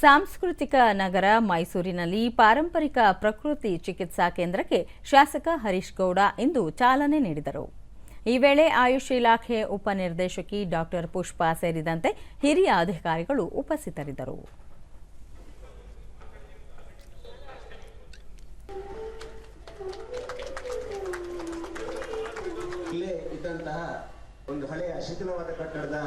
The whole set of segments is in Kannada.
ಸಾಂಸ್ಕೃತಿಕ ನಗರ ಮೈಸೂರಿನಲ್ಲಿ ಪಾರಂಪರಿಕ ಪ್ರಕೃತಿ ಚಿಕಿತ್ಸಾ ಕೇಂದ್ರಕ್ಕೆ ಶಾಸಕ ಹರೀಶ್ ಗೌಡ ಇಂದು ಚಾಲನೆ ನೀಡಿದರು. ಈ ವೇಳೆ ಆಯುಷ್ ಇಲಾಖೆ ಉಪನಿರ್ದೇಶಕಿ ಡಾಕ್ಟರ್ ಪುಷ್ಪಾ ಸೇರಿದಂತೆ ಹಿರಿಯ ಅಧಿಕಾರಿಗಳು ಉಪಸ್ಥಿತರಿದ್ದರು. ಇದ್ದಂತಹ ಒಂದು ಹಳೆಯ ಶಿಥಿಲವಾದ ಕಟ್ಟಡದ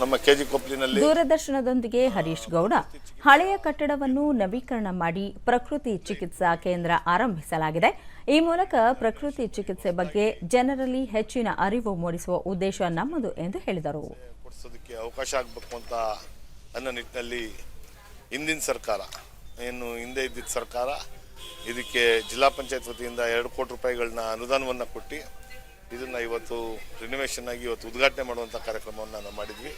ನಮ್ಮ ಕೆಜಿ ಕೊಪ್ಪಲಿನಲ್ಲಿ ದೂರದರ್ಶನದೊಂದಿಗೆ ಹರೀಶ್ ಗೌಡ. ಹಳೆಯ ಕಟ್ಟಡವನ್ನು ನವೀಕರಣ ಮಾಡಿ ಪ್ರಕೃತಿ ಚಿಕಿತ್ಸಾ ಕೇಂದ್ರ ಆರಂಭಿಸಲಾಗಿದೆ. ಈ ಮೂಲಕ ಪ್ರಕೃತಿ ಚಿಕಿತ್ಸೆ ಬಗ್ಗೆ ಜನರಲ್ಲಿ ಹೆಚ್ಚಿನ ಅರಿವು ಮೂಡಿಸುವ ಉದ್ದೇಶ ನಮ್ಮದು ಎಂದು ಹೇಳಿದರು. ಕೊಡಿಸೋದಕ್ಕೆ ಅವಕಾಶ ಆಗಬೇಕು ಅಂತ ಅನ್ನೋ ನಿಟ್ಟಿನಲ್ಲಿ ಹಿಂದಿನ ಸರ್ಕಾರ ಏನು ಹಿಂದೆ ಇದ್ದಿದ್ದ ಸರ್ಕಾರ ಇದಕ್ಕೆ ಜಿಲ್ಲಾ ಪಂಚಾಯತ್ ವತಿಯಿಂದ ಎರಡು ಕೋಟಿ ರೂಪಾಯಿಗಳನ್ನ ಅನುದಾನವನ್ನು ಕೊಟ್ಟು ಇದನ್ನ ಇವತ್ತು ರಿನೋವೇಷನ್ ಆಗಿ ಇವತ್ತು ಉದ್ಘಾಟನೆ ಮಾಡುವಂತ ಕಾರ್ಯಕ್ರಮವನ್ನು ನಾವು ಮಾಡಿದ್ವಿ.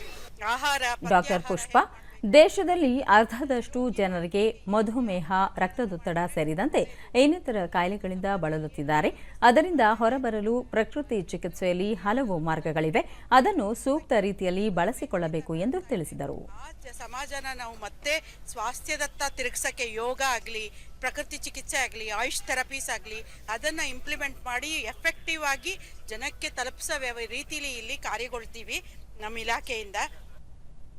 ಆಹಾರ ಡಾಕ್ಟರ್ ಪುಷ್ಪ ದೇಶದಲ್ಲಿ ಅರ್ಧದಷ್ಟು ಜನರಿಗೆ ಮಧುಮೇಹ, ರಕ್ತದೊತ್ತಡ ಸೇರಿದಂತೆ ಇನ್ನಿತರ ಕಾಯಿಲೆಗಳಿಂದ ಬಳಲುತ್ತಿದ್ದಾರೆ. ಅದರಿಂದ ಹೊರಬರಲು ಪ್ರಕೃತಿ ಚಿಕಿತ್ಸೆಯಲ್ಲಿ ಹಲವು ಮಾರ್ಗಗಳಿವೆ. ಅದನ್ನು ಸೂಕ್ತ ರೀತಿಯಲ್ಲಿ ಬಳಸಿಕೊಳ್ಳಬೇಕು ಎಂದು ತಿಳಿಸಿದರು. ಸಮಾಜ ಸಮಾಜನ ನಾವು ಮತ್ತೆ ಸ್ವಾಸ್ಥ್ಯದತ್ತ ತಿರುಗಿಸಕ್ಕೆ ಯೋಗ ಆಗಲಿ, ಪ್ರಕೃತಿ ಚಿಕಿತ್ಸೆ ಆಗಲಿ, ಆಯುಷ್ ಥೆರಪೀಸ್ ಆಗಲಿ, ಅದನ್ನು ಇಂಪ್ಲಿಮೆಂಟ್ ಮಾಡಿ ಎಫೆಕ್ಟಿವ್ ಆಗಿ ಜನಕ್ಕೆ ತಲುಪಿಸೋ ರೀತಿಲಿ ಇಲ್ಲಿ ಕಾರ್ಯಗೊಳ್ತೀವಿ ನಮ್ಮ ಇಲಾಖೆಯಿಂದ.